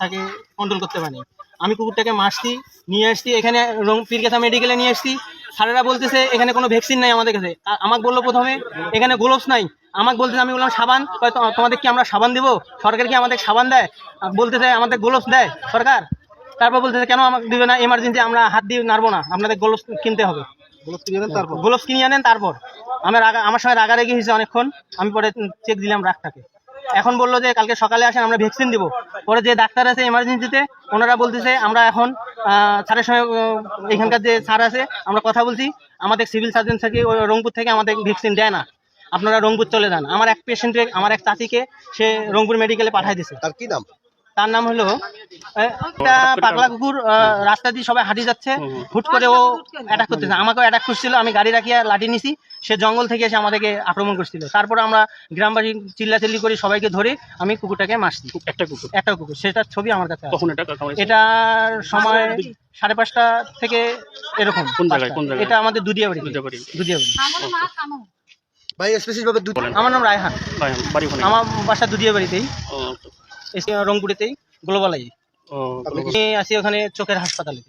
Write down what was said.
তাকে কন্ট্রোল করতে পারি আমি কুকুরটাকে মারছি নিয়ে আসছি এখানে রং পীরকেথা মেডিকেলে নিয়ে আসছি। স্যারেরা বলতেছে এখানে কোনো ভ্যাকসিন নাই আমাদের কাছে। আমাকে বলল প্রথমে এখানে গ্লোভস নাই। আমাকে বলতেছে আমি বললাম সাবান? তোমাদের কি আমরা সাবান দিব? সরকার কি আমাদের সাবান দেয়? বলতেছে আমাদের গ্লোভস দেয় সরকার। তারপর বলতেছে কেন আমাকে দিবে না? এমার্জেন্সি আমরা হাত দিয়ে নাড়বো না। আপনাদের গ্লোভস কিনতে হবে। গ্লোভস কিনে আনেন তারপর। আমার রাগা আমার সঙ্গে রাগারাগি হয়েছে অনেকক্ষণ। আমি পরে চেক দিলাম রাগটাকে। এখন বলল যে কালকে সকালে আসেন আমরা ভ্যাকসিন দিব। পরে যে ডাক্তার আছে এমার্জেন্সিতে ওনারা বলতেছে, আমরা এখন স্যারের সঙ্গে এখানকার যে স্যার আছে, আমরা কথা বলছি। আমাদের সিভিল সার্জন থেকে রংপুর থেকে আমাদের ভ্যাকসিন দেয় না। আপনারা রংপুর চলে যান। আমার এক পেশেন্টের আমার এক চাচিকে সে রংপুর মেডিকেলে পাঠাই দিছে। তার কি নাম? তার নাম হলো একটা পাগলা কুকুর আহ, রাস্তা দিয়ে সবাই হাঁটি যাচ্ছে। হুট করে ও অ্যাটাক করতেছে। আমাকেও অ্যাটাক করছিল আমি গাড়ি রাখিয়া লাঠি নিছি। সে জঙ্গল থেকে এসে আমাদেরকে আক্রমণ করছিল। তারপর আমরা গ্রামবাসী চিল্লাচিল্লি করে সবাইকে ধরে আমি কুকুরটাকে মারছি। একটা কুকুর? একটা কুকুর সেটার ছবি আমার কাছে এটা এটার সময় সাড়ে পাঁচটা থেকে এরকম? এটা আমাদের দুদিয়াবাড়ি। দুদিয়াবাড়ি ভাই স্পেসিফিক ভাবে আমার নাম রায়হান। আমার বাসা এসে রংপুরেতেই গ্লোবালাই আসি ওখানে চোখের হাসপাতালে।